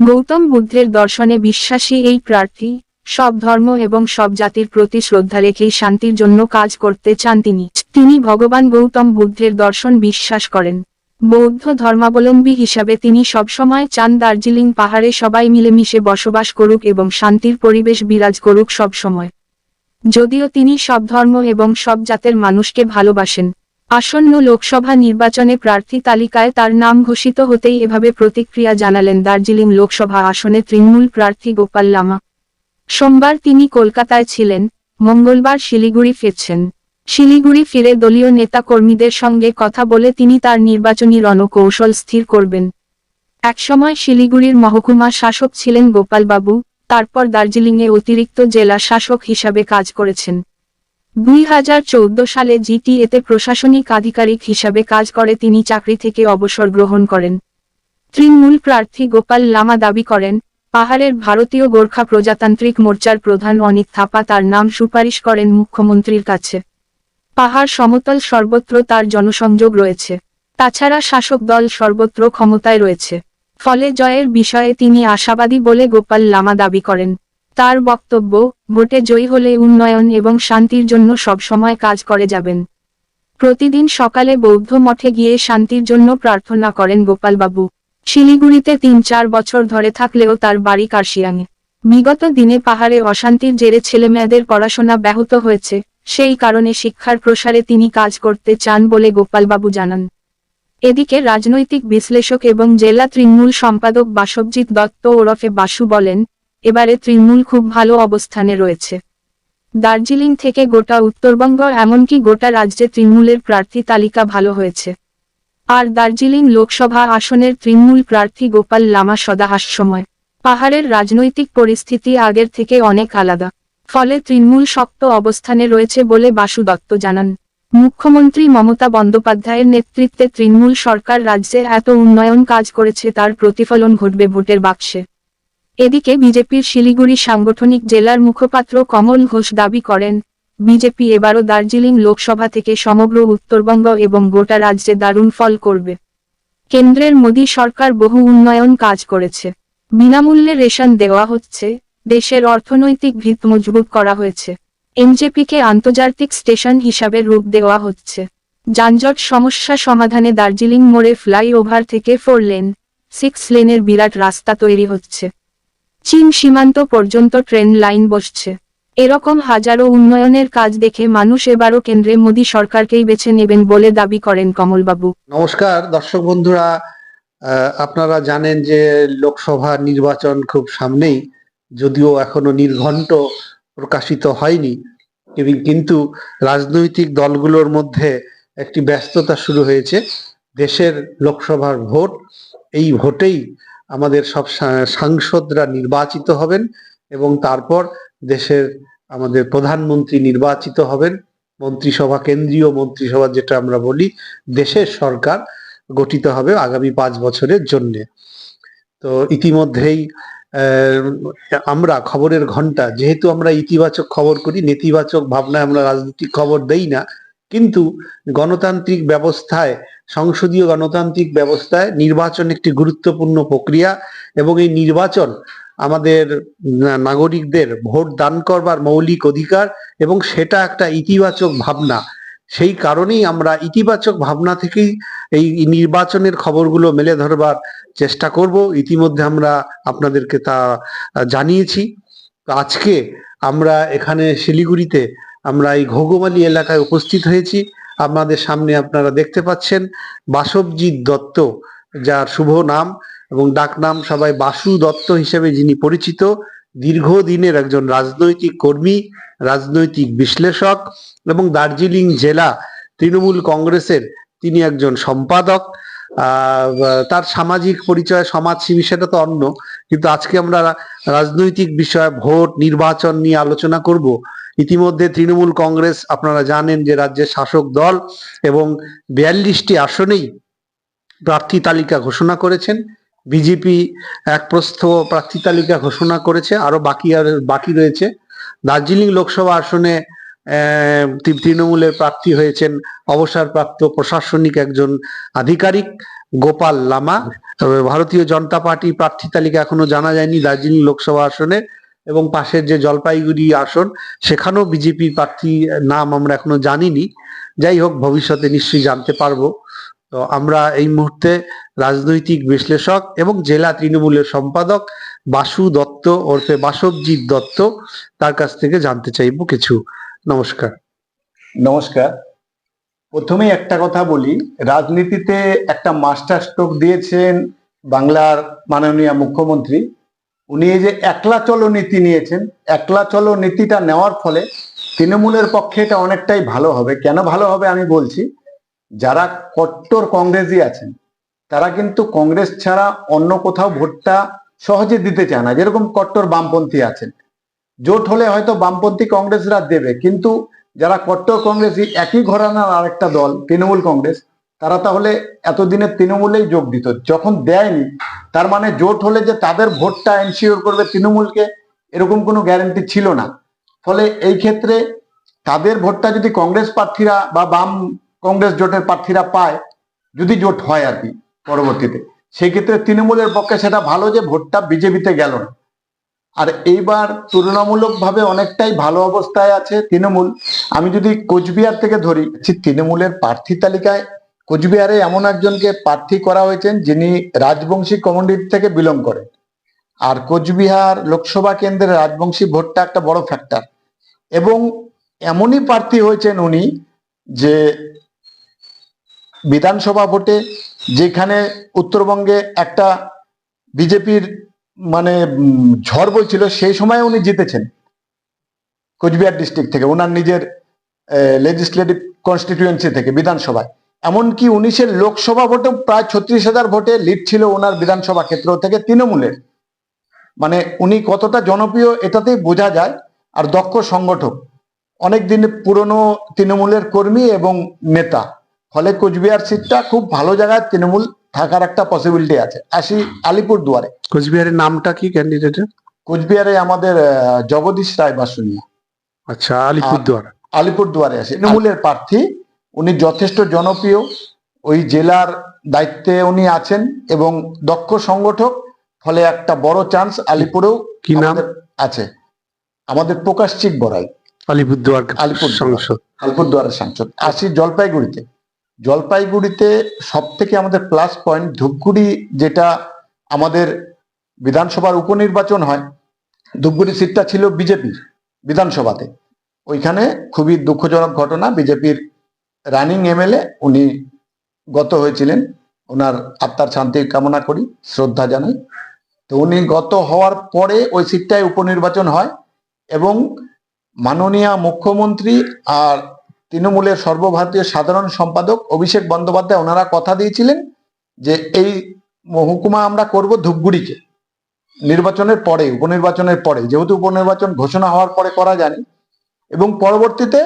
গৌতম বুদ্ধের দর্শনে বিশ্বাসী এই প্রার্থী, সব ধর্ম এবং সব জাতির প্রতি শ্রদ্ধা রেখেই শান্তির জন্য কাজ করতে চান তিনি। তিনি ভগবান গৌতম বুদ্ধের দর্শন বিশ্বাস করেন। বৌদ্ধ ধর্মাবলম্বী হিসাবে তিনি সবসময় চান দার্জিলিং পাহাড়ে সবাই মিলেমিশে বসবাস করুক এবং শান্তির পরিবেশ বিরাজ করুক সবসময়। যদিও তিনি সব ধর্ম এবং সব জাতের মানুষকে ভালোবাসেন আসন্ন লোকসভা নির্বাচনে প্রার্থী তালিকায় তার নাম ঘোষিত হতেই এভাবে প্রতিক্রিয়া জানালেন দার্জিলিং লোকসভা আসনে তৃণমূল প্রার্থী গোপাল লামা। সোমবার তিনি কলকাতায় ছিলেন, মঙ্গলবার শিলিগুড়ি ফিরছেন। শিলিগুড়ি ফিরে দলীয় নেতা কর্মীদের সঙ্গে কথা বলে তিনি তার নির্বাচনী রণকৌশল স্থির করবেন। একসময় শিলিগুড়ির মহকুমা শাসক ছিলেন গোপালবাবু, তারপর দার্জিলিংয়ে অতিরিক্ত জেলা শাসক হিসাবে কাজ করেছেন। দুই হাজার চৌদ্দ সালে জিটিএতে প্রশাসনিক আধিকারিক হিসাবে কাজ করে তিনি চাকরি থেকে অবসর গ্রহণ করেন। তৃণমূল প্রার্থী গোপাল লামা দাবি করেন, পাহাড়ের ভারতীয় গোর্খা প্রজাতান্ত্রিক মোর্চার প্রধান অনিত থাপা তার নাম সুপারিশ করেন মুখ্যমন্ত্রীর কাছে। পাহাড় সমতল সর্বত্র তার জনসংযোগ রয়েছে। তাছাড়া শাসক দল সর্বত্র ক্ষমতায় রয়েছে। ফলে জয়ের বিষয়ে তিনি আশাবাদী বলে গোপাল লামা দাবি করেন। তার বক্তব্য, ভোটে জয়ী হলে উন্নয়ন এবং শান্তির জন্য সবসময় কাজ করে যাবেন। প্রতিদিন সকালে বৌদ্ধ মঠে গিয়ে শান্তির জন্য প্রার্থনা করেন গোপালবাবু। শিলিগুড়িতে তিন চার বছর ধরে থাকলেও তার বাড়ি কার্শিয়াঙে বিগত দিনে পাহাড়ে অশান্তির জেরে ছেলেমেয়েদের পড়াশোনা ব্যাহত হয়েছে, সেই কারণে শিক্ষার প্রসারে তিনি কাজ করতে চান বলে গোপালবাবু জানান। এদিকে রাজনৈতিক বিশ্লেষক এবং জেলা তৃণমূল সম্পাদক বাসবজিৎ দত্ত ওরফে বাসু বলেন এবারে তৃণমূল খুব ভালো অবস্থানে রয়েছে। দার্জিলিং থেকে গোটা উত্তরবঙ্গ, এমনকি গোটা রাজ্যে তৃণমূলের প্রার্থী তালিকা ভালো হয়েছে। আর দার্জিলিং লোকসভা আসনের তৃণমূল প্রার্থী গোপাল লামা সদা হাস্যময় পাহাড়ের রাজনৈতিক পরিস্থিতি আগের থেকে অনেক আলাদা। ফলে তৃণমূল শক্ত অবস্থানে রয়েছে বলে বাসু দত্ত জানান। মুখ্যমন্ত্রী মমতা বন্দ্যোপাধ্যায়ের নেতৃত্বে তৃণমূল সরকার রাজ্যে এত উন্নয়ন কাজ করেছে, তার প্রতিফলন ঘটবে ভোটের বাক্সে। এদিকে বিজেপির শিলিগুড়ি সাংগঠনিক জেলার মুখপাত্র কমল ঘোষ দাবি করেন, বিজেপি এবারও দার্জিলিং লোকসভা থেকে সমগ্র উত্তরবঙ্গ এবং গোটা রাজ্যে দারুণ ফল করবে। কেন্দ্রের মোদী সরকার বহু উন্নয়ন কাজ করেছে। বিনামূল্যে রেশন দেওয়া হচ্ছে, দেশের অর্থনৈতিক ভিত মজবুত করা হয়েছে। এমজেপিকে আন্তর্জাতিক স্টেশন হিসাবে রূপ দেওয়া হচ্ছে। যানজট সমস্যা সমাধানে দার্জিলিং মোড়ে ফ্লাইওভার থেকে ফোর লেন, সিক্স লেনের বিরাট রাস্তা তৈরি হচ্ছে। চীন সীমান্ত পর্যন্ত ট্রেন লাইন বসছে। এরকম হাজারো উন্নয়নের কাজ দেখে মানুষ এবারও কেন্দ্রে মোদী সরকারকেই বেছে নেবেন বলে দাবি করেন কমলবাবু। নমস্কার, দর্শক বন্ধুরা আপনারা জানেন যে লোকসভা নির্বাচন খুব সামনেই, যদিও এখনও নির্ঘণ্ট প্রকাশিত হয়নি, এবং কিন্তু রাজনৈতিক দলগুলোর মধ্যে একটি ব্যস্ততা শুরু হয়েছে। দেশের লোকসভার ভোট, এই ভোটেই আমাদের সব সাংসদরা নির্বাচিত হবেন এবং তারপর দেশের আমাদের প্রধানমন্ত্রী নির্বাচিত হবেন। মন্ত্রিসভা, কেন্দ্রীয় মন্ত্রিসভা যেটা আমরা বলি, দেশের সরকার গঠিত হবে আগামী পাঁচ বছরের জন্যে। তো ইতিমধ্যেই আমরা খবরের ঘণ্টা যেহেতু আমরা ইতিবাচক খবর করি, নেতিবাচক ভাবনায় আমরা রাজনৈতিক খবর দেই না কিন্তু গণতান্ত্রিক ব্যবস্থায়, সংসদীয় গণতান্ত্রিক ব্যবস্থায় নির্বাচন একটি গুরুত্বপূর্ণ প্রক্রিয়া এবং এই নির্বাচন আমাদের নাগরিকদের ভোট দান করবার মৌলিক অধিকার এবং সেটা একটা ইতিবাচক ভাবনা। সেই কারণেই আমরা ইতিবাচক ভাবনা থেকেই এই নির্বাচনের খবরগুলো মেলে ধরবার চেষ্টা করব। ইতিমধ্যে আমরা আপনাদেরকে তা জানিয়েছি। আজকে আমরা এখানে শিলিগুড়িতে আমরা এই ঘোগমালি এলাকায় উপস্থিত হয়েছি। আপনাদের সামনে আপনারা দেখতে পাচ্ছেন বাসবজিৎ দত্ত, যার শুভ নাম এবং ডাকনাম সবাই বাসু দত্ত হিসেবে যিনি পরিচিত, দীর্ঘদিনের একজন রাজনৈতিক কর্মী, রাজনৈতিক বিশ্লেষক এবং দার্জিলিং জেলা তৃণমূল কংগ্রেসের তিনি একজন সম্পাদক। তার সামাজিক পরিচয় সমাজসেবী, সেটা তো অন্য, কিন্তু আজকে আমরা রাজনৈতিক বিষয় ভোট, নির্বাচন নিয়ে আলোচনা করব। ইতিমধ্যে তৃণমূল কংগ্রেস, আপনারা জানেন যে রাজ্যের শাসক দল এবং বিয়াল্লিশটি আসনেই প্রার্থী তালিকা ঘোষণা করেছেন। বিজেপি এক প্রস্থ প্রার্থী তালিকা ঘোষণা করেছে আরও বাকি আর বাকি রয়েছে। দার্জিলিং লোকসভা আসনে তৃণমূলের প্রার্থী হয়েছেন অবসরপ্রাপ্ত প্রশাসনিক একজন আধিকারিক গোপাল লামা। ভারতীয় জনতা পার্টি প্রার্থী তালিকা এখনও জানা যায়নি দার্জিলিং লোকসভা আসনে। এবং পাশের যে জলপাইগুড়ি আসন, সেখানেও বিজেপি প্রার্থী নাম আমরা এখনও জানিনি। যাই হোক, ভবিষ্যতে নিশ্চয়ই জানতে পারব। তো আমরা এই মুহূর্তে রাজনৈতিক বিশ্লেষক এবং জেলা তৃণমূলের সম্পাদক বাসু দত্ত ওরফে বাসবজিৎ দত্ত তার কাছ থেকে জানতে চাইব কিছু। নমস্কার। নমস্কার। প্রথমেই একটা কথা বলি, রাজনীতিতে একটা মাস্টার স্ট্রোক দিয়েছেন বাংলার মাননীয় মুখ্যমন্ত্রী। উনি এই যে একলা চলো নীতি নিয়েছেন, একলা চলো নীতিটা নেওয়ার ফলে তৃণমূলের পক্ষে এটা অনেকটাই ভালো হবে। কেন ভালো হবে আমি বলছি, যারা কট্টর কংগ্রেসই আছেন, তারা কিন্তু কংগ্রেস ছাড়া অন্য কোথাও ভোটটা সহজে দিতে চায় না। যেরকম কট্টর বামপন্থী আছেন, জোট হলে হয়তো বামপন্থী কংগ্রেসরা দেবে, কিন্তু যারা কট্টর কংগ্রেসই একই ঘরানার আরেকটা দল, তৃণমূল কংগ্রেস তারা তাহলে এতদিনের তৃণমূলেই যোগ দিত। যখন দেয়নি, তার মানে জোট হলে যে তাদের ভোটটা এনশিওর করবে তৃণমূলকে, এরকম কোনো গ্যারেন্টি ছিল না। ফলে এই ক্ষেত্রে তাদের ভোটটা যদি কংগ্রেস প্রার্থীরা বা বাম কংগ্রেস জোটের প্রার্থীরা পায়, যদি জোট হয় আর কি পরবর্তীতে, সেই ক্ষেত্রে তৃণমূলের পক্ষে সেটা ভালো যে ভোটটা বিজেপিতে গেল না। আর এইবার তুলনামূলকভাবে অনেকটাই ভালো অবস্থায় আছে তৃণমূল। আমি যদি কোচবিহার থেকে ধরি তৃণমূলের প্রার্থী তালিকায় কোচবিহারে এমন একজনকে প্রার্থী করা হয়েছেন যিনি রাজবংশী কমিউনিটি থেকে বিলং করেন। আর কোচবিহার লোকসভা কেন্দ্রের রাজবংশী ভোটটা একটা বড় ফ্যাক্টর এবং এমনই প্রার্থী হয়েছেন উনি যে বিধানসভা ভোটে যেখানে উত্তরবঙ্গে একটা বিজেপির মানে ঝড় বইছিল, সেই সময় উনি জিতেছেন কোচবিহার ডিস্ট্রিক্ট থেকে ওনার নিজের লেজিসলেটিভ কনস্টিটিউয়েন্সি থেকে, বিধানসভায়। এমনকি উনিশের লোকসভা ভোটে প্রায় ছত্রিশ হাজার ভোটে লিড ছিল ওনার বিধানসভা ক্ষেত্র থেকে তৃণমূলের। মানে উনি কতটা জনপ্রিয় এটাতেই বোঝা যায় আর দক্ষ সংগঠক। অনেক দিন পুরনো তৃণমূলের কর্মী এবং নেতা। ফলে কোচবিহার সিটটা খুব ভালো জায়গায় তৃণমূল থাকার একটা পসিবিলিটি আছে। আসি আলিপুর দুয়ারে কোচবিহারের নামটা কি ক্যান্ডিডেটের কোচবিহারে আমাদের জগদীশ রায় বাসুনিয়া। আচ্ছা আলিপুরদুয়ার। আলিপুর দুয়ারে আছে তৃণমূলের প্রার্থী উনি যথেষ্ট জনপ্রিয়। ওই জেলার দায়িত্বে উনি আছেন এবং দক্ষ সংগঠক ফলে একটা বড় চান্স আলিপুরেও কি নাম? আছে। আমাদের প্রকাশ চিক বড়াই। আলিপুরদুয়ার আলিপুর সংসদ। আলিপুরদুয়ারের সাংসদ। আসি জলপাইগুড়িতে। জলপাইগুড়িতে সব থেকে আমাদের প্লাস পয়েন্ট ধূপগুড়ি যেটা আমাদের বিধানসভার উপনির্বাচন হয় ধূপগুড়ি সিটটা ছিল বিজেপির বিধানসভাতে। ওইখানে খুবই দুঃখজনক ঘটনা বিজেপির রানিং এমএলএ উনি গত হয়েছিলেন। ওনার আত্মার শান্তি কামনা করি, শ্রদ্ধা জানাই। তো উনি গত হওয়ার পরে ওই সিটটায় উপনির্বাচন হয় এবং মাননীয় মুখ্যমন্ত্রী আর তৃণমূলের সর্বভারতীয় সাধারণ সম্পাদক অভিষেক বন্দ্যোপাধ্যায় ওনারা কথা দিয়েছিলেন যে এই মহকুমা আমরা করব ধূপগুড়িকে। নির্বাচনের পরে, উপনির্বাচনের পরে, যেহেতু উপনির্বাচন ঘোষণা হওয়ার পরে করা জানি এবং পরবর্তীতে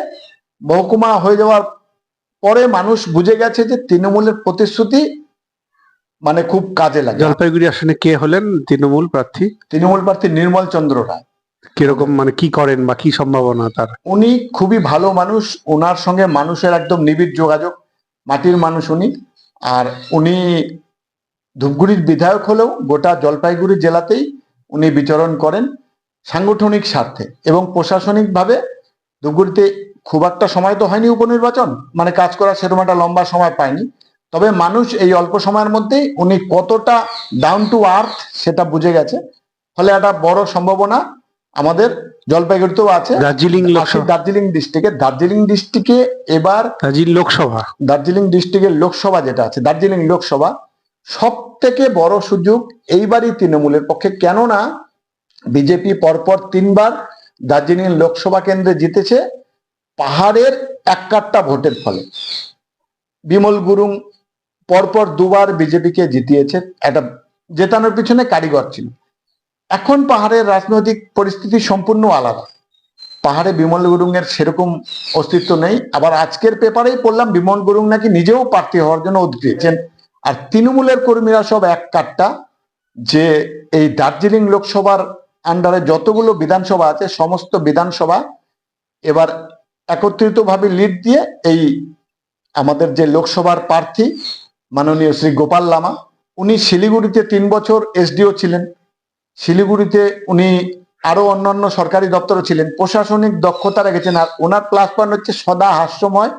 মহকুমা হয়ে যাওয়ার পরে মানুষ বুঝে গেছে যে তৃণমূলের প্রতিশ্রুতি মানে খুব কাজে লাগে। জলপাইগুড়ি আসনে কে হলেন তৃণমূল প্রার্থী? তৃণমূল প্রার্থী নির্মল চন্দ্র রায়। কীরকম মানে কি করেন বা কি সম্ভাবনা তার? উনি খুবই ভালো মানুষ ওনার সঙ্গে মানুষের একদম নিবিড় যোগাযোগ মাটির মানুষ উনি। আর উনি ধূপগুড়ির বিধায়ক হলেও গোটা জলপাইগুড়ি জেলাতেই উনি বিচরণ করেন সাংগঠনিক স্বার্থে এবং প্রশাসনিকভাবে ধূপগুড়িতে খুব একটা সময় তো হয়নি উপনির্বাচন। মানে কাজ করার সেরকম একটা লম্বা সময় পায়নি। তবে মানুষ এই অল্প সময়ের মধ্যেই উনি কতটা ডাউন টু আর্থ সেটা বুঝে গেছে। ফলে একটা বড় সম্ভাবনা আমাদের জলপাইগুড়িতেও আছে। দার্জিলিং দার্জিলিং ডিস্ট্রিক্টে দার্জিলিং ডিস্ট্রিক্টে এবার দার্জিলিং লোকসভা। দার্জিলিং ডিস্ট্রিক্টের লোকসভা যেটা আছে দার্জিলিং লোকসভা সব থেকে বড় সুযোগ এইবারই তৃণমূলের পক্ষে। কেননা বিজেপি পরপর তিনবার দার্জিলিং লোকসভা কেন্দ্রে জিতেছে। পাহাড়ের এক কাট্টা ভোটের ফলে। বিমল গুরুং পরপর দুবার বিজেপিকে জিতিয়েছে একটা জেতানোর পিছনে কারিগর ছিল। এখন পাহাড়ের রাজনৈতিক পরিস্থিতি সম্পূর্ণ আলাদা। পাহাড়ে বিমল গুরুং এর সেরকম অস্তিত্ব নেই। আবার আজকের পেপারেই পড়লাম, বিমল গুরুং নাকি নিজেও প্রার্থী হওয়ার জন্য উদ্গ্রীছেন আর তৃণমূলের কর্মীরা সব এক কাট্টা, যে এই দার্জিলিং লোকসভার আন্ডারে যতগুলো বিধানসভা আছে, সমস্ত বিধানসভা এবার একত্রিতভাবে লিড দিয়ে এই আমাদের যে লোকসভার প্রার্থী মাননীয় শ্রী গোপাল লামা, উনি শিলিগুড়িতে তিন বছর এসডিও ছিলেন। শিলিগুড়িতে উনি আরও অন্যান্য সরকারি দপ্তরে ছিলেন। প্রশাসনিক দক্ষতা রেখেছেন আর ওনার প্লাস পয়েন্ট হচ্ছে সদা হাস্যময়।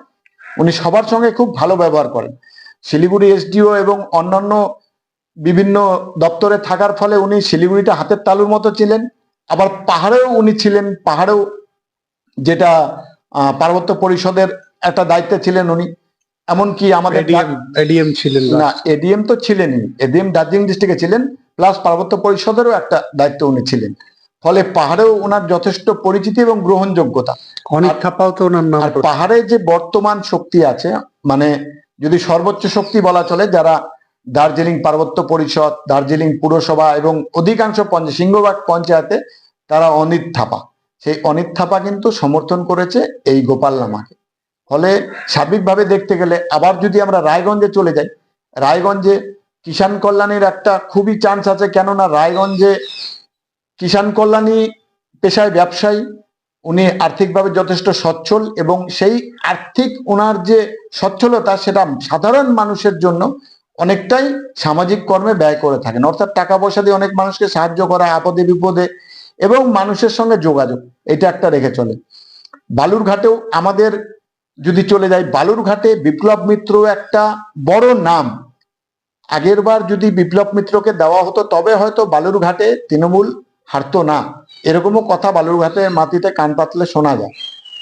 উনি সবার সঙ্গে খুব ভালো ব্যবহার করেন। শিলিগুড়ি এসডিও এবং অন্যান্য বিভিন্ন দপ্তরে থাকার ফলে উনি শিলিগুড়িটা হাতের তালুর মতো ছিলেন। আবার পাহাড়েও উনি ছিলেন। পাহাড়েও যেটা পার্বত্য পরিষদের একটা দায়িত্বে ছিলেন উনি। এমনকি আমাদের এডিএম ছিলেন না এডিএম তো ছিলেনই। এডিএম দার্জিলিং ডিস্ট্রিক্টে ছিলেন প্লাস পার্বত্য পরিষদেরও একটা দায়িত্ব উনি ছিলেন। ফলে পাহাড়েও ওনার যথেষ্ট পরিচিতি এবং গ্রহণযোগ্যতা। অনেক থাপাও তো ওনার নাম পাহাড়ে যে বর্তমান শক্তি আছে মানে যদি সর্বোচ্চ শক্তি বলা চলে যারা দার্জিলিং পার্বত্য পরিষদ দার্জিলিং পুরসভা এবং অধিকাংশ পঞ্চায়েত সিংহবাগ পঞ্চায়েতে তারা অনিত থাপা। সেই অনিত থাপা কিন্তু সমর্থন করেছে এই গোপাল লামাকে। ফলে সার্বিকভাবে দেখতে গেলে আবার যদি আমরা রায়গঞ্জে চলে যাই, রায়গঞ্জে কিষাণ কল্যাণীর একটা খুবই চান্স আছে কেননা রায়গঞ্জে কিষাণ কল্যাণী পেশায় ব্যবসায়ী, উনি আর্থিকভাবে যথেষ্ট সচ্ছল এবং সেই আর্থিক ওনার যে সচ্ছলতা সেটা সাধারণ মানুষের জন্য অনেকটাই সামাজিক কর্মে ব্যয় করে থাকেন। অর্থাৎ টাকা পয়সা দিয়ে অনেক মানুষকে সাহায্য করা, আপদে বিপদে এবং মানুষের সঙ্গে যোগাযোগ, এটা একটা রেখে চলে। বালুরঘাটেও আমাদের যদি চলে যাই, বালুরঘাটে বিপ্লব মিত্র একটা বড় নাম। আগের বার যদি বিপ্লব মিত্রকে দেওয়া হতো, তবে হয়তো বালুরঘাটে তৃণমূল হারতো না। এরকমও কথা বালুরঘাটের মাটিতে কান পাতলে শোনা যায়।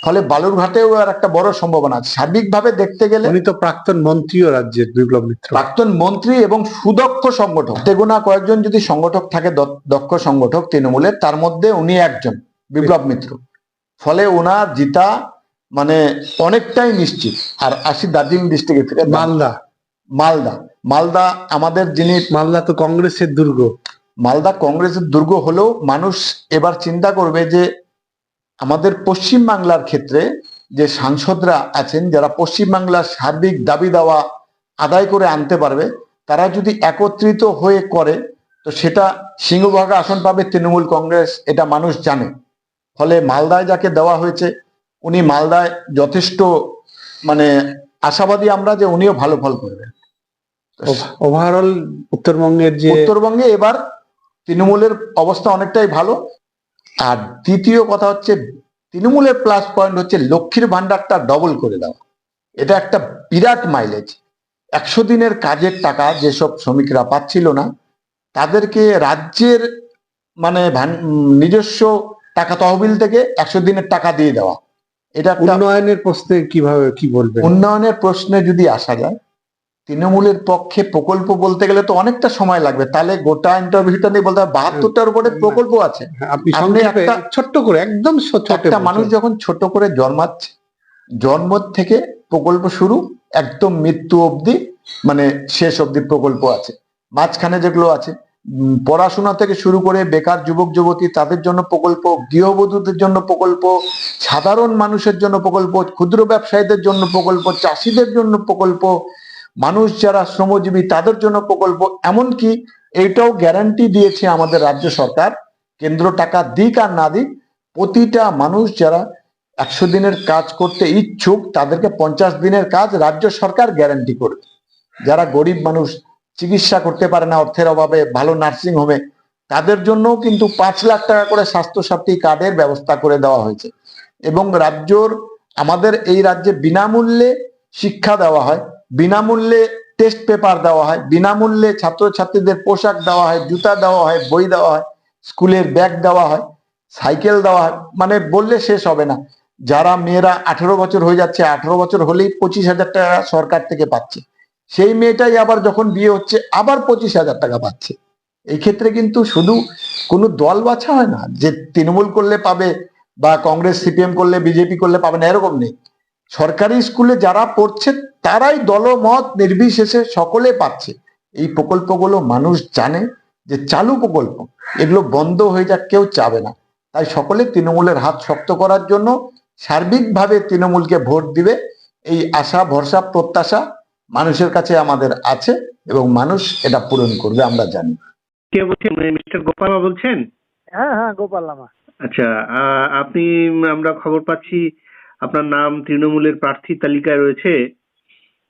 ফলে বালুরঘাটেও আর একটা বড় সম্ভাবনা আছে। সার্বিকভাবে দেখতে গেলে উনি তো প্রাক্তন মন্ত্রীও রাজ্যের বিপ্লব মিত্র। প্রাক্তন মন্ত্রী এবং সুদক্ষ সংগঠক। তেগুনা কয়েকজন যদি সংগঠক থাকে দক্ষ সংগঠক তৃণমূলের তার মধ্যে উনি একজন বিপ্লব মিত্র। ফলে ওনার জিতা মানে অনেকটাই নিশ্চিত। আর আসি দার্জিলিং ডিস্ট্রিক্টে ফিরে মালদা। মালদা। মালদা আমাদের যিনি মালদা তো কংগ্রেসের দুর্গ। মালদা কংগ্রেসের দুর্গ হলেও মানুষ এবার চিন্তা করবে যে আমাদের পশ্চিম বাংলার ক্ষেত্রে যে সাংসদরা আছেন যারা পশ্চিম বাংলার সার্বিক দাবি দাওয়া আদায় করে আনতে পারবে তারা যদি একত্রিত হয়ে করে তো সেটা সিংহভাগে আসন পাবে তৃণমূল কংগ্রেস এটা মানুষ জানে। ফলে মালদায় যাকে দেওয়া হয়েছে উনি মালদায় যথেষ্ট মানে আশাবাদী আমরা যে উনিও ভালো ফল করবেন ওভারঅল উত্তরবঙ্গের যে উত্তরবঙ্গে এবার তৃণমূলের অবস্থা অনেকটাই ভালো। আর দ্বিতীয় কথা হচ্ছে তৃণমূলের প্লাস পয়েন্ট হচ্ছে লক্ষ্মীর ভান্ডারটা ডবল করে দেওয়া। এটা একটা বিরাট মাইলেজ একশো দিনের কাজের টাকা যেসব শ্রমিকরা পাচ্ছিল না তাদেরকে রাজ্যের মানে নিজস্ব টাকা তহবিল থেকে একশো দিনের টাকা দিয়ে দেওয়া। এটা উন্নয়নের প্রশ্নে কীভাবে কি বলবেন? উন্নয়নের প্রশ্নে যদি আসা যায় তৃণমূলের পক্ষে প্রকল্প বলতে গেলে তো অনেকটা সময় লাগবে। তাহলে গোটা ইন্টারভিউটা নিয়ে বলতে হবে বাহাত্তরটার উপরে প্রকল্প আছে। হ্যাঁ, আপনি আপনি একটা- ছোট্ট করে একদম ছোট একটা মানুষ যখন ছোট করে জন্মাচ্ছে জন্ম থেকে প্রকল্প শুরু একদম মৃত্যু অবধি মানে শেষ অবধি প্রকল্প আছে। মাঝখানে যেগুলো আছে পড়াশোনা থেকে শুরু করে বেকার যুবক যুবতী তাদের জন্য প্রকল্প গৃহবধূদের জন্য প্রকল্প সাধারণ মানুষের জন্য প্রকল্প ক্ষুদ্র ব্যবসায়ীদের জন্য প্রকল্প চাষিদের জন্য প্রকল্প মানুষ যারা শ্রমজীবী, তাদের জন্য প্রকল্প, এমনকি এইটাও গ্যারান্টি দিয়েছে আমাদের রাজ্য সরকার, কেন্দ্র টাকা দিক আর না দিক, প্রতিটা মানুষ যারা একশো দিনের কাজ করতে ইচ্ছুক, তাদেরকে পঞ্চাশ দিনের কাজ রাজ্য সরকার গ্যারান্টি করবে। যারা গরিব মানুষ, চিকিৎসা করতে পারে না, অর্থের অভাবে, ভালো নার্সিং হোমে তাদের জন্য কিন্তু পাঁচ লাখ টাকা করে স্বাস্থ্য সাথী কার্ডের ব্যবস্থা করে দেওয়া হয়েছে। এবং রাজ্যর, আমাদের এই রাজ্যে বিনামূল্যে শিক্ষা দেওয়া হয়। বিনামূল্যে টেস্ট পেপার দেওয়া হয়, বিনামূল্যে ছাত্রছাত্রীদের পোশাক দেওয়া হয়, জুতা দেওয়া হয়, বই দেওয়া হয়, স্কুলের ব্যাগ দেওয়া হয়, সাইকেল দেওয়া হয় মানে বললে শেষ হবে না। যারা মেয়েরা আঠেরো বছর হয়ে যাচ্ছে, আঠেরো বছর হলেই পঁচিশ হাজার টাকা সরকার থেকে পাচ্ছে। সেই মেয়েটাই আবার যখন বিয়ে হচ্ছে, আবার পঁচিশ হাজার টাকা পাচ্ছে। এই ক্ষেত্রে কিন্তু শুধু কোনো দল বাছা হয় না, যে তৃণমূল করলে পাবে বা কংগ্রেস, সিপিএম করলে, বিজেপি করলে পাবে না, এরকম নেই। সরকারি স্কুলে যারা পড়ছে তারাই দলমত নির্বিশেষে সকলে পাচ্ছে। এই প্রকল্পগুলো মানুষ জানে যে চালু প্রকল্প। এগুলো বন্ধ হয়ে যাক কেউ চাবে না। তাই সকলে তৃণমূলের হাত শক্ত করার জন্য সার্বিকভাবে তৃণমূলকে ভোট দিবে। এই আশা ভরসা প্রত্যাশা মানুষের কাছে আমাদের আছে এবং মানুষ এটা পূরণ করবে আমরা জানি। কে বলছেন? মিস্টার গোপাল বলছেন? হ্যাঁ হ্যাঁ গোপাল লামা আচ্ছা আহ, আপনি আমরা খবর পাচ্ছি আপনার নাম তৃণমূলের প্রার্থী তালিকায় রয়েছে?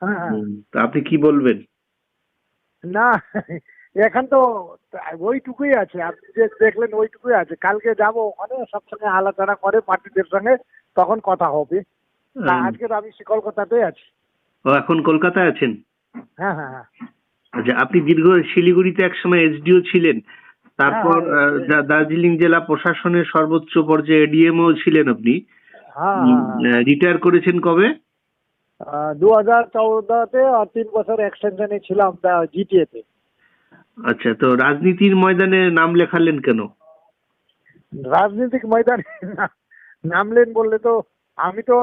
হ্যাঁ হ্যাঁ। তা আপনি কি বলবেন? না এখন তো ওইটুকুই আছে। আপনি যে দেখলেন ওইটুকুই আছে। কালকে যাব ওখানে সব সঙ্গে আলোচনা করে পার্টিদের সঙ্গে তখন কথা হবে। আজকে তো আমি সে কলকাতাতেই আছি। ও এখন কলকাতায় আছেন? হ্যাঁ হ্যাঁ হ্যাঁ। আচ্ছা আপনি দীর্ঘ শিলিগুড়িতে একসময় এসডিও ছিলেন। তারপর হ্যাঁ, দার্জিলিং জেলা প্রশাসনের সর্বোচ্চ পর্যায়ে এডিএমও ছিলেন আপনি। হ্যাঁ রিটায়ার করেছেন কবে? দু হাজার চৌদাতে আর তিন বছর এক্সটেনশনে ছিলাম জিটিএ তে। আচ্ছা তো রাজনীতির ময়দানে নাম লেখালেন কেন? রাজনৈতিক ময়দানে নামলেন বললে তো আমি তো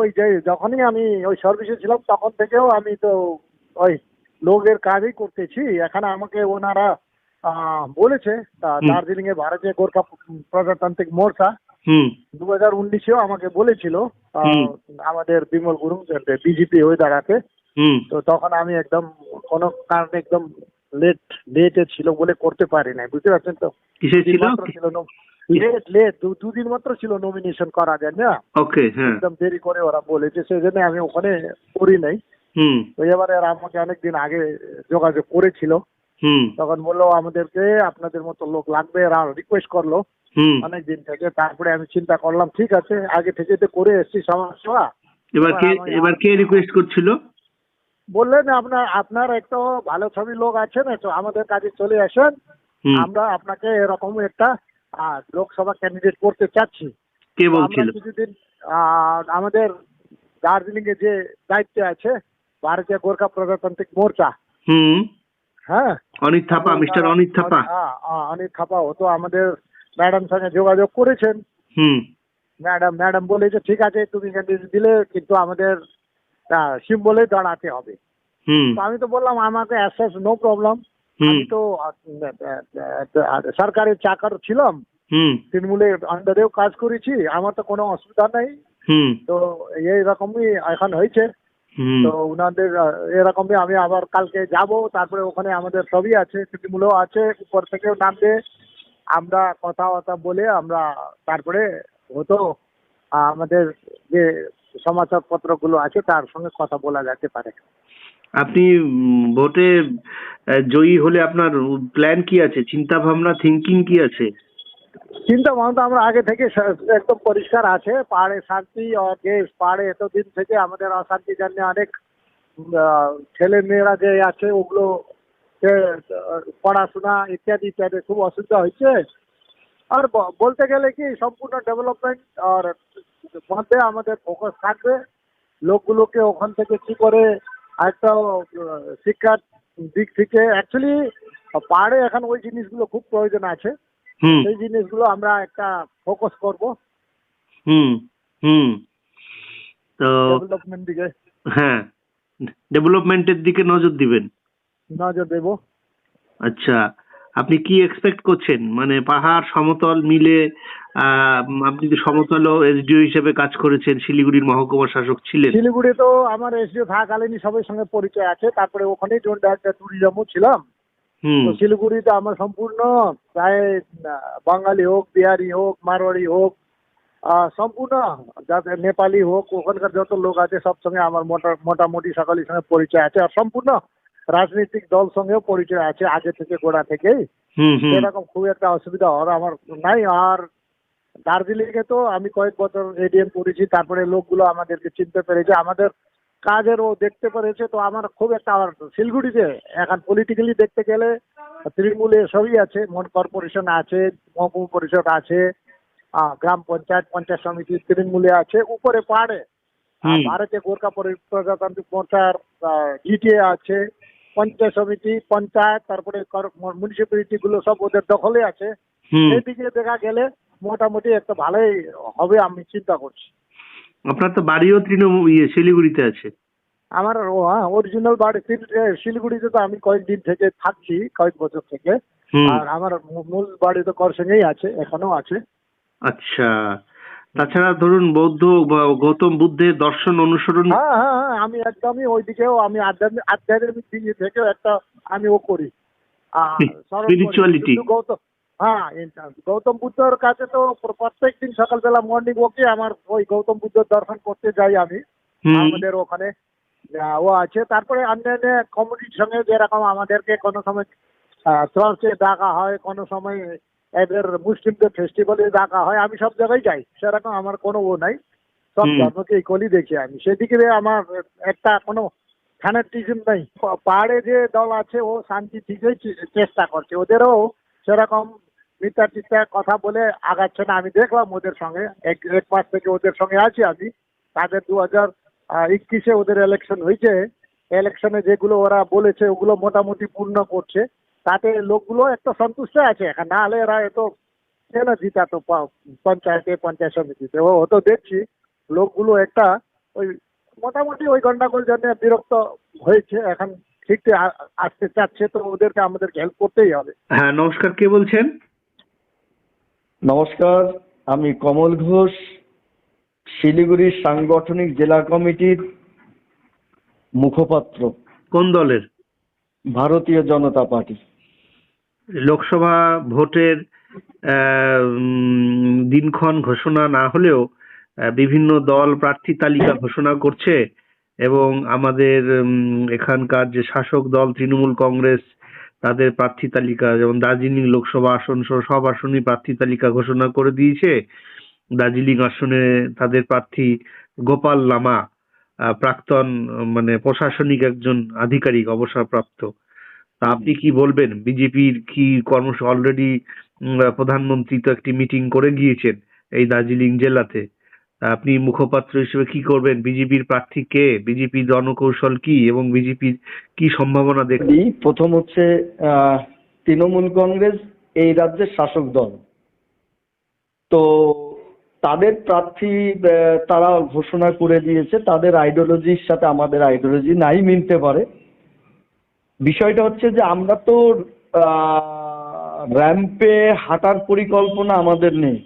ওই যে যখনই আমি ওই সার্ভিসে ছিলাম তখন থেকেও আমি তো ওই লোকের কাজই করতেছি। এখানে আমাকে ওনারা বলেছে। দার্জিলিং এ ভারতীয় গোর্খা প্রজাতান্ত্রিক মোর্চা দু হাজার উনিশেও আমাকে বলেছিল আমাদের বিমল গুরুং বিজেপি হয়ে দাঁড়াতে। তো তখন আমি একদম কোনো কারণে একদম লেট লেটে ছিল বলে করতে পারি নাই বুঝতে পারছেন তো? কিসে ছিল? লেট লেট দুদিন মাত্র ছিল নমিনেশন করা যায় না? ওকে হ্যাঁ। একদম দেরি করে ওরা বলেছে সেই জন্য আমি ওখানে করি নাই। তো এবারে আমাকে অনেকদিন আগে যোগাযোগ করেছিল। হুম। তখন বলল আমাদেরকে আপনাদের মতো লোক লাগবে এরা রিকোয়েস্ট করল। অনেক দিন থেকে। তারপরে আমি চিন্তা করলাম ঠিক আছে আগে থেকে তো করে এসছি সমাজ সেবা। এবার কে এবার কে রিকোয়েস্ট করছিল? বললেন আপনার আপনার একটা ভালো ছবি লোক আছে না তো আমাদের কাছে চলে আসেন। আমরা আপনাকে এরকম একটা লোকসভা ক্যান্ডিডেট করতে চাচ্ছি। কে বলছিল? কিছুদিন আমাদের দার্জিলিং এ যে দায়িত্বে আছে ভারতীয় গোর্খা প্রজাতান্ত্রিক মোর্চা। হুম। হ্যাঁ। অনিত থাপা মিস্টার অনিত থাপা। হ্যাঁ, অনিত থাপা ও তো আমাদের ম্যাডাম সঙ্গে যোগাযোগ করেছেন। ম্যাডাম ম্যাডাম বলেছে ঠিক আছে তুমি ক্যান্ডিডেট দিলে কিন্তু আমাদের সিম্বলে দাঁড়াতে হবে। আমি তো বললাম আমাকে অ্যাসেস নো প্রবলেম আমি তো সরকারের চাকর ছিলাম। তৃণমূলের আন্ডারেও কাজ করেছি আমার তো কোনো অসুবিধা নেই। হুম। তো এইরকমই এখন হয়েছে। হুম। তো ওনাদের এরকমই আমি আবার কালকে যাব তারপরে ওখানে আমাদের সবই আছে তৃণমূলও আছে উপর থেকেও নামবে। আমরা কথাবার্তা বলে আমরা তারপরে হতো আমাদের যে সমাচারপত্রগুলো আছে তার সঙ্গে কথা বলা যেতে পারে। আপনি ভোটে জয়ী হলে আপনার প্ল্যান কি আছে? চিন্তা ভাবনা থিঙ্কিং কি আছে? চিন্তা ভাবনা আমরা আগে থেকে একদম পরিষ্কার আছে। পাহাড়ে শান্তি আর দেশ পাহাড়ে এতদিন থেকে আমাদের অশান্তি জন্য অনেক ছেলে মেয়েরা যে আছে ওগুলো আহ, পড়াশোনা ইত্যাদি ইত্যাদি খুব অসুবিধা হয়েছে। আর বলতে গেলে কি সম্পূর্ণ ডেভেলপমেন্ট আর মধ্যে আমাদের ফোকাস থাকবে। লোকগুলোকে ওখান থেকে কি করে একটা শিক্ষার দিক থেকে অ্যাকচুয়ালি পাহাড়ে এখন ওই জিনিসগুলো খুব প্রয়োজন আছে। হুম। সেই জিনিসগুলো আমরা একটা ফোকাস করব। হুম হুম। তো ডেভেলপমেন্ট দিকে। হ্যাঁ ডেভেলপমেন্টের দিকে নজর দিবেন। নজর দেব। আচ্ছা আপনি কি এক্সপেক্ট করছেন? মানে পাহাড় সমতল মিলে আপনি তো সমতল এসডিও হিসেবে কাজ করেছেন শিলিগুড়ির মহকুমা শাসক ছিলেন। শিলিগুড়ি তো আমার এসডিও থাকাকালীনই সবার সঙ্গে পরিচয় আছে তারপরে ওখানে জোন ডাইরেক্টর ট্যুরিজমও ছিলাম। হুম। তো শিলিগুড়িতে আমার সম্পূর্ণ প্রায় বাঙালি হোক বিহারি হোক মারোয়ারি হোক সম্পূর্ণ যাতে নেপালি হোক ওখানকার যত লোক আছে সব সঙ্গে আমার মোটা মোটামুটি সকলের সঙ্গে পরিচয় আছে আর সম্পূর্ণ রাজনৈতিক দল সঙ্গেও পরিচয় আছে আগে থেকে গোড়া থেকেই। হুম এরকম খুব একটা অসুবিধা হওয়ার আমার নাই। আর দার্জিলিং এ তো আমি কয়েক বছর এডিএম করেছি তারপরে লোকগুলো আমাদেরকে চিনতে পেরেছে। আমাদের কাজের ও দেখতে পেরেছে তো আমার খুব একটা আর শিলগুড়িতে এখন পলিটিক্যালি দেখতে গেলে তৃণমূলে সবই আছে। মন কর্পোরেশন আছে মহকুমা পরিষদ আছে গ্রাম পঞ্চায়েত পঞ্চায়েত সমিতি তৃণমূলে আছে উপরে পাহাড়ে। ভারতীয় গোর্খা প্রজাতান্ত্রিক মোর্চার জিটিএ আছে। পঞ্চায়েত সমিতি পঞ্চায়েত তারপরে মিউনিসিপ্যালিটি গুলো সব ওদের দখলে আছে। সেদিকে দেখা গেলে মোটামুটি একটা ভালোই হবে আমি চিন্তা করছি। আপনার তো বাড়িও তৃণমূল ইয়ে শিলিগুড়িতে আছে। আমার অরিজিনাল বাড়ি শিলিগুড়িতে তো আমি কয়েকদিন থেকে থাকছি কয়েক বছর থেকে। আর আমার মূল বাড়ি তো করসেঙ্গেই আছে এখনও আছে। আচ্ছা। তাছাড়া ধরুন বৌদ্ধ বা গৌতম বুদ্ধের দর্শন অনুসরণ হ্যাঁ হ্যাঁ হ্যাঁ আমি একদমই ওইদিকেও আমি আধ্যাত্মিক আধ্যাত্মিক দিকে থেকেও একটা আমি ও করি আহ, স্মরণ করি। Spirituality. কিন্তু গৌতম হ্যাঁ গৌতম বুদ্ধর কাছে তো প্রত্যেক দিন সকালবেলা মর্নিং ওকে আমার ওই গৌতম বুদ্ধর দর্শন করতে যাই আমি। হুম। আমাদের ওখানে। আহ, ও আছে। তারপরে অন্যান্য কমিউনিটির সঙ্গে যেরকম আমাদেরকে কোনো সময় চর্চে ডাকা হয় কোনো সময় এদের মুসলিমদের ফেস্টিভ্যালে ডাকা হয় আমি সব জায়গায় যাই সেরকম আমার কোনো ও নাই। সব ধর্মকে ইকুয়ালি দেখি আমি। সেদিকে আমার একটা কোনো ফ্যানেটিজম নেই। পাহাড়ে যে দল আছে ও শান্তি ঠিকই চেষ্টা করছে। ওদেরও সেরকম মিথ্যা টিথ্যা কথা বলে আগাচ্ছে না। আমি দেখলাম ওদের সঙ্গে এক এক মাস থেকে ওদের সঙ্গে আছি আমি। তাদের দু হাজার ইক্কিশে ওদের ইলেকশন হয়েছে। ইলেকশনে যেগুলো ওরা বলেছে ওগুলো মোটামুটি পূর্ণ করছে। তাতে লোকগুলো একটা সন্তুষ্ট আছে। এখন না হলে এরা এত কেন জিতাতো পঞ্চায়েতে পঞ্চায়েত সমিতিতে? ও তো দেখছি লোকগুলো একটা ওই মোটামুটি ওই গন্ডাগোল জন্য বিরক্ত হয়েছে। এখন ঠিক আসতে চাচ্ছে তো ওদেরকে আমাদেরকে হেল্প করতেই হবে। হ্যাঁ নমস্কার কে বলছেন? নমস্কার আমি কমল ঘোষ শিলিগুড়ি সাংগঠনিক জেলা কমিটির মুখপাত্র। কোন দলের? ভারতীয় জনতা পার্টি লোকসভা ভোটের দিনক্ষণ ঘোষণা না হলেও বিভিন্ন দল প্রার্থী তালিকা ঘোষণা করছে এবং আমাদের এখানকার যে শাসক দল তৃণমূল কংগ্রেস, তাদের প্রার্থী তালিকা, যেমন দার্জিলিং লোকসভা আসন সহ সব আসনই প্রার্থী তালিকা ঘোষণা করে দিয়েছে। দার্জিলিং আসনে তাদের প্রার্থী গোপাল লামা প্রাক্তন মানে প্রশাসনিক একজন আধিকারিক, অবসরপ্রাপ্ত। তা আপনি কি বলবেন? বিজেপির কি কর্ম অলরেডি প্রধানমন্ত্রী তো একটি মিটিং করে গিয়েছেন এই দার্জিলিং জেলাতে। আপনি মুখপাত্র হিসেবে কি করবেন? বিজেপির প্রার্থী কে? বিজেপির রণকৌশল কি? এবং বিজেপির কি সম্ভাবনা দেখছেন এই প্রথম হচ্ছে তৃণমূল কংগ্রেস, এই রাজ্যের শাসক দল। তো তাদের প্রার্থী তারা ঘোষণা করে দিয়েছে, তাদের আইডিওলজির সাথে আমাদের আইডিওলজি নাই, মিলতে পারে। বিষয়টা হচ্ছে যে আমরা তো র্যাম্পে হাঁটার পরিকল্পনা আমাদের নেই।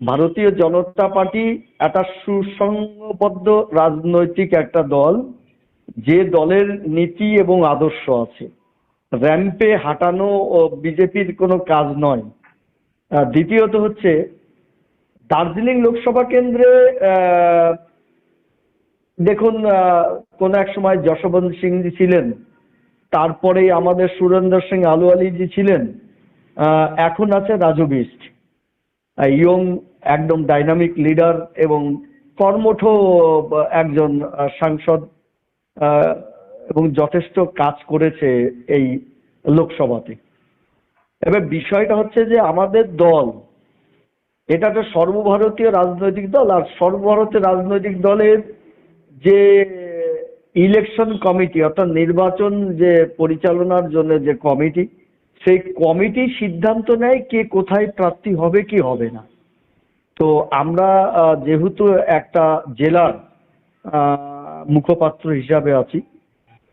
ভারতীয় জনতা পার্টি একটা সুসংবদ্ধ রাজনৈতিক একটা দল, যে দলের নীতি এবং আদর্শ আছে। র্যাম্পে হাঁটানো ও বিজেপির কোনো কাজ নয়। দ্বিতীয়ত হচ্ছে, দার্জিলিং লোকসভা কেন্দ্রে দেখুন কোনো এক সময় যশবন্ত সিংজি ছিলেন, তারপরে আমাদের সুরেন্দ্র সিং আলুয়ালিজি ছিলেন এখন আছে রাজু বিস্ট ইয়ং একদম ডাইনামিক লিডার এবং কর্মঠ একজন সাংসদ এবং যথেষ্ট কাজ করেছে এই লোকসভাতে। এবার বিষয়টা হচ্ছে যে আমাদের দল, এটা একটা সর্বভারতীয় রাজনৈতিক দল, আর সর্বভারতীয় রাজনৈতিক দলের যে ইলেকশন কমিটি অর্থাৎ নির্বাচন যে পরিচালনার জন্য যে কমিটি সেই কমিটি সিদ্ধান্ত নেয় কে কোথায় প্রার্থী হবে, কি হবে না। তো আমরা যেহেতু একটা জেলার মুখপাত্র হিসাবে আছি,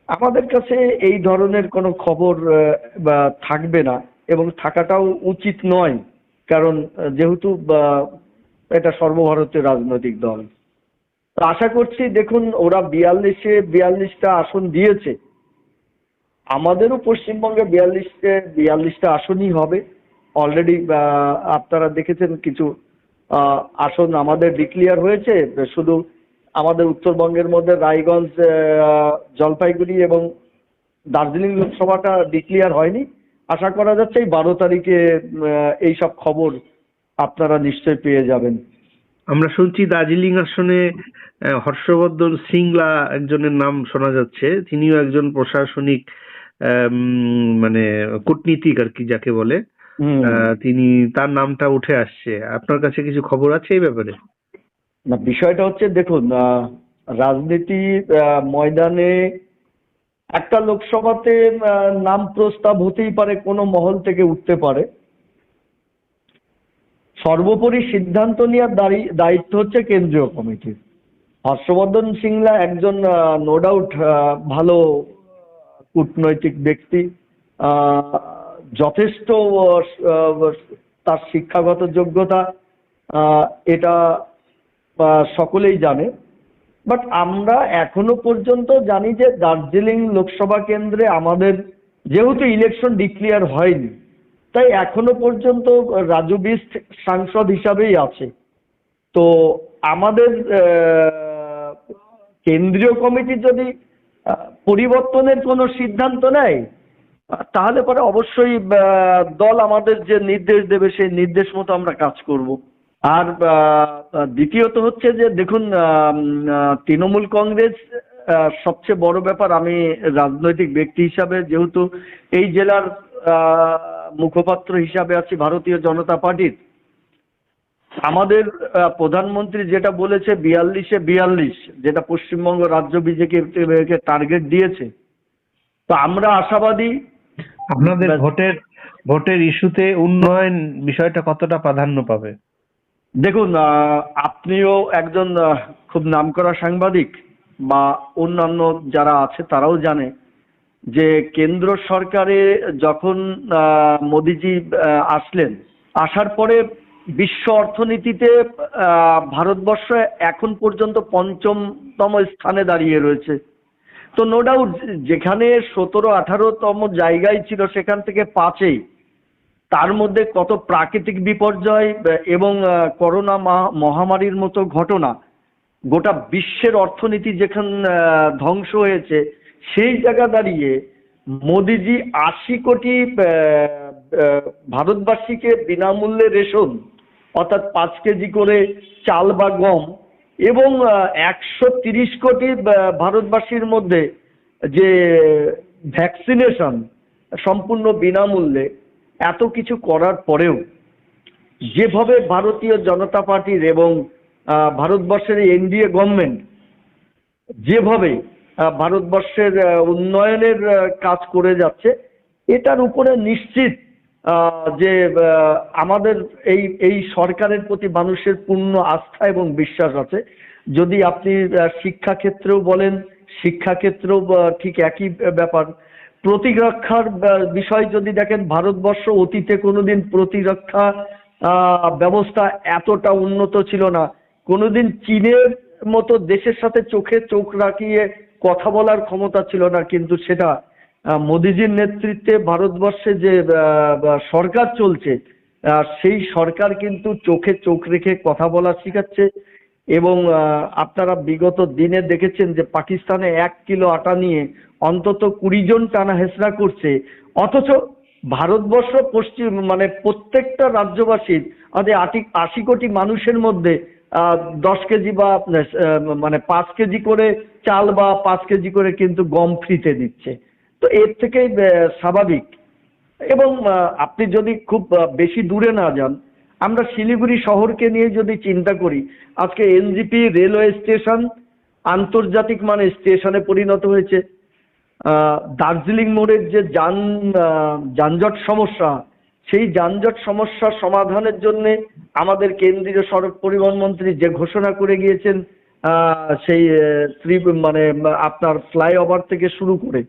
আমাদের কাছে এই ধরনের কোনো খবর থাকবে না এবং থাকাটাও উচিত নয়। কারণ যেহেতু এটা সর্বভারতীয় রাজনৈতিক দল। তো আশা করছি দেখুন ওরা বিয়াল্লিশে বিয়াল্লিশটা আসন দিয়েছে। আমাদেরও পশ্চিমবঙ্গে বিয়াল্লিশে বিয়াল্লিশটা আসনই হবে। অলরেডি আপনারা দেখেছেন কিছু আসন আমাদের ডিক্লিয়ার হয়েছে। শুধু আমাদের উত্তরবঙ্গের মধ্যে রায়গঞ্জ জলপাইগুড়ি এবং দার্জিলিং লোকসভাটা ডিক্লিয়ার হয়নি। আশা করা যাচ্ছে এই বারো তারিখে আহ, এই সব খবর আপনারা নিশ্চয়ই পেয়ে যাবেন। আমরা শুনছি দার্জিলিং আসনে হর্ষবর্ধন সিংলা একজনের নাম শোনা যাচ্ছে। তিনিও একজন প্রশাসনিক মানে কূটনীতিক আর কি যাকে বলে। তিনি তার নামটা উঠে আসছে। আপনার কাছে কিছু খবর আছে এই ব্যাপারে? না বিষয়টা হচ্ছে দেখুন রাজনীতি ময়দানে একটা লোকসভাতে নাম প্রস্তাব হতেই পারে কোনো মহল থেকে উঠতে পারে। সর্বোপরি সিদ্ধান্ত নেওয়ার দায়ী- দায়িত্ব হচ্ছে কেন্দ্রীয় কমিটির। হর্ষবর্ধন সিংলা একজন নো ডাউট ভালো কূটনৈতিক ব্যক্তি। যথেষ্ট তার শিক্ষাগত যোগ্যতা এটা সকলেই জানে। বাট আমরা এখনও পর্যন্ত জানি যে দার্জিলিং লোকসভা কেন্দ্রে আমাদের যেহেতু ইলেকশন ডিক্লিয়ার হয়নি তাই এখনও পর্যন্ত রাজু বিস্ট সাংসদ হিসাবেই আছে। তো আমাদের কেন্দ্রীয় কমিটি যদি পরিবর্তনের কোনো সিদ্ধান্ত নেয়, তাহলে পরে অবশ্যই দল আমাদের যে নির্দেশ দেবে সেই নির্দেশ মতো আমরা কাজ করব। আর দ্বিতীয়ত হচ্ছে যে দেখুন তৃণমূল কংগ্রেস সবচেয়ে বড় ব্যাপার আমি রাজনৈতিক ব্যক্তি হিসাবে যেহেতু এই জেলার মুখপাত্র হিসাবে আছি ভারতীয় জনতা পার্টির আমাদের প্রধানমন্ত্রী যেটা বলেছে বিয়াল্লিশে বিয়াল্লিশ যেটা পশ্চিমবঙ্গ রাজ্য বিজেপিকে টার্গেট দিয়েছে তো আমরা আশাবাদী আপনাদের ভোটের ভোটের ইস্যুতে উন্নয়ন বিষয়টা কতটা প্রাধান্য পাবে? দেখুন আপনিও একজন খুব নামকরা সাংবাদিক বা অন্যান্য যারা আছে তারাও জানে যে কেন্দ্র সরকারে যখন মোদিজি আসলেন, আসার পরে বিশ্ব অর্থনীতিতে ভারতবর্ষ এখন পর্যন্ত পঞ্চমতম স্থানে দাঁড়িয়ে রয়েছে। তো নো ডাউট যেখানে সতেরো, আঠারোতম জায়গায় ছিল সেখান থেকে পাঁচেই, তার মধ্যে কত প্রাকৃতিক বিপর্যয় এবং করোনা মহা- মহামারীর মতো ঘটনা গোটা বিশ্বের অর্থনীতি যেখানে ধ্বংস হয়েছে, সেই জায়গা দাঁড়িয়ে মোদিজি আশি কোটি ভারতবাসীকে বিনামূল্যে রেশন, অর্থাৎ পাঁচ কেজি করে চাল বা গম এবং একশো তিরিশ কোটি ভারতবাসীর মধ্যে যে ভ্যাকসিনেশন সম্পূর্ণ বিনামূল্যে এত কিছু করার পরেও যেভাবে ভারতীয় জনতা পার্টির এবং ভারতবর্ষের এনডিএ গভর্নমেন্ট যেভাবে ভারতবর্ষের উন্নয়নের কাজ করে যাচ্ছে, এটার উপরে নিশ্চিত যে আমাদের এই এই সরকারের প্রতি মানুষের পূর্ণ আস্থা এবং বিশ্বাস আছে। যদি আপনি শিক্ষাক্ষেত্রেও বলেন, শিক্ষাক্ষেত্রেও ঠিক একই ব্যাপার। প্রতিরক্ষার বিষয় যদি দেখেন, ভারতবর্ষ অতীতে কোনোদিন প্রতিরক্ষা ব্যবস্থা এতটা উন্নত ছিল না। কোনোদিন চীনের মতো দেশের সাথে চোখে চোখ রাখিয়ে কথা বলার ক্ষমতা ছিল না, কিন্তু সেটা মোদিজির নেতৃত্বে ভারতবর্ষে যে সরকার চলছে সেই সরকার কিন্তু চোখে চোখ রেখে কথা বলা শিখাচ্ছে এবং আপনারা বিগত দিনে দেখেছেন যে পাকিস্তানে এক কিলো আটা নিয়ে অন্তত কুড়ি জন টানা হেসরা করছে, অথচ ভারতবর্ষ পশ্চিম মানে প্রত্যেকটা রাজ্যবাসীর আশি কোটি মানুষের মধ্যে দশ কেজি বা মানে পাঁচ কেজি করে চাল বা পাঁচ কেজি করে কিন্তু গম ফ্রিতে দিচ্ছে। তো এর থেকে স্বাভাবিক। এবং আপনি যদি খুব বেশি দূরে না যান, আমরা শিলিগুড়ি শহরকে নিয়ে যদি চিন্তা করি, আজকে এনজিপি রেলওয়ে স্টেশন আন্তর্জাতিক মানে স্টেশনে পরিণত হয়েছে। দার্জিলিং মোড়ের যে যান যানজট সমস্যা সেই যানজট সমস্যার সমাধানের জন্য আমাদের কেন্দ্রীয় সড়ক পরিবহন মন্ত্রী যে ঘোষণা করে গিয়েছেন সেই মানে আপনার ফ্লাইওভার থেকে শুরু করে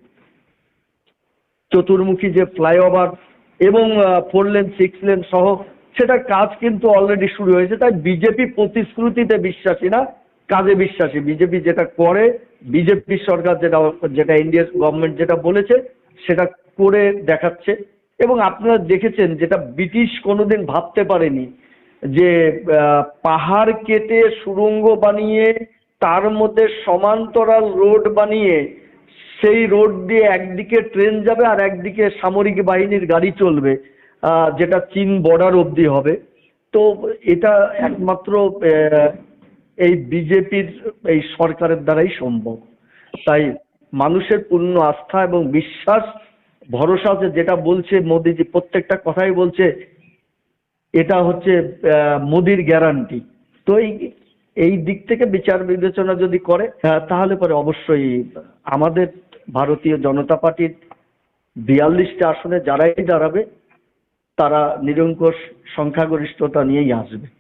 চতুর্মুখী যে ফ্লাইওভার এবং ফোর লেন, সিক্স লেন সহ সেটার কাজ কিন্তু অলরেডি শুরু হয়েছে। তাই বিজেপি প্রতিশ্রুতিতে বিশ্বাসী না, কাজে বিশ্বাসী। বিজেপি যেটা করে, বিজেপি সরকার যেটা যেটা ইন্ডিয়ার গভর্নমেন্ট যেটা বলেছে, সেটা করে দেখাচ্ছে। এবং আপনারা দেখেছেন যেটা ব্রিটিশ কোনোদিন ভাবতে পারেনি, যে পাহাড় কেটে সুড়ঙ্গ বানিয়ে তার মধ্যে সমান্তরাল রোড বানিয়ে সেই রোড দিয়ে একদিকে ট্রেন যাবে আর একদিকে সামরিক বাহিনীর গাড়ি চলবে যেটা চীন বর্ডার অবধি হবে। তো এটা একমাত্র এই বিজেপির, এই সরকারের দ্বারাই সম্ভব। তাই মানুষের পূর্ণ আস্থা এবং বিশ্বাস ভরসা যে যেটা বলছে মোদিজি প্রত্যেকটা কথাই বলছে এটা হচ্ছে মোদির গ্যারান্টি তো এই এই দিক থেকে বিচার বিবেচনা যদি করে আহ, তাহলে পরে অবশ্যই আমাদের ভারতীয় জনতা পার্টির বিয়াল্লিশটা আসনে যারাই দাঁড়াবে তারা নিরঙ্কুশ সংখ্যাগরিষ্ঠতা নিয়েই আসবে।